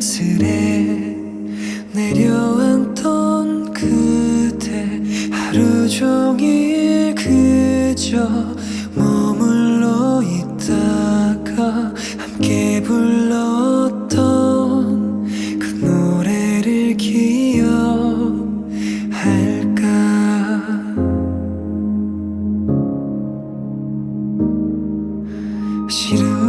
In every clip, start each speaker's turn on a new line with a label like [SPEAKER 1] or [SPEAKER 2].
[SPEAKER 1] 자연스레 내려앉던 그대 하루 종일 그저 머물러 있다가 함께 불렀던 그 노래를 기억할까? 싫은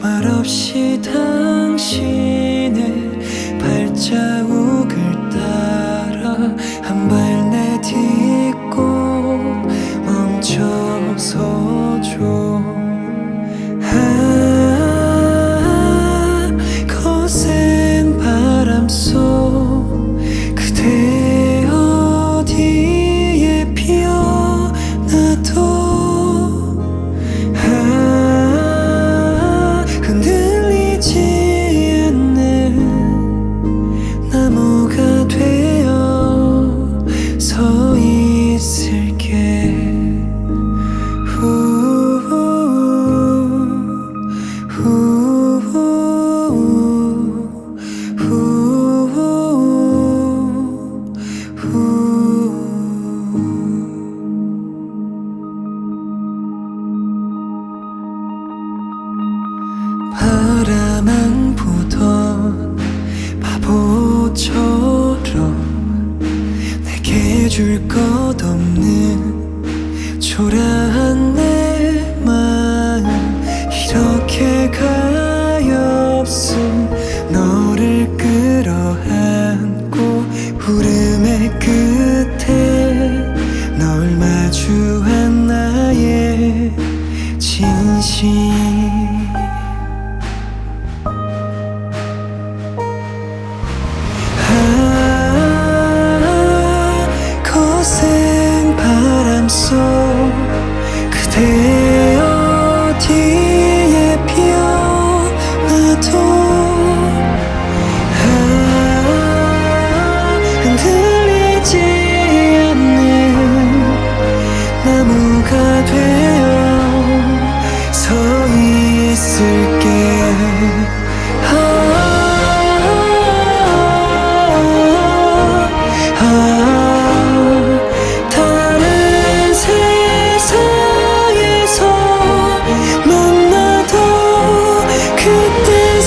[SPEAKER 1] 말없이 당신의 발자국 바라만 보던 바보처럼 내게 줄 것 없는 초라한 내 마음 이렇게 가 거센 바람 속 그대 어디에 피어나도 아, 흔들리지 않는 나무가 되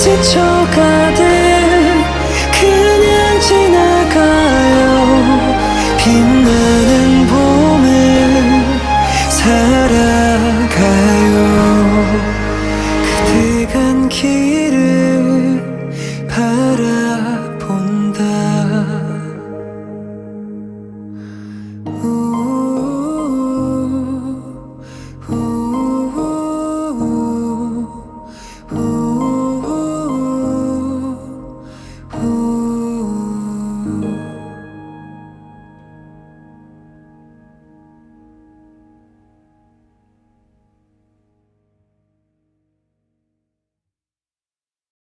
[SPEAKER 1] 지쳐가듯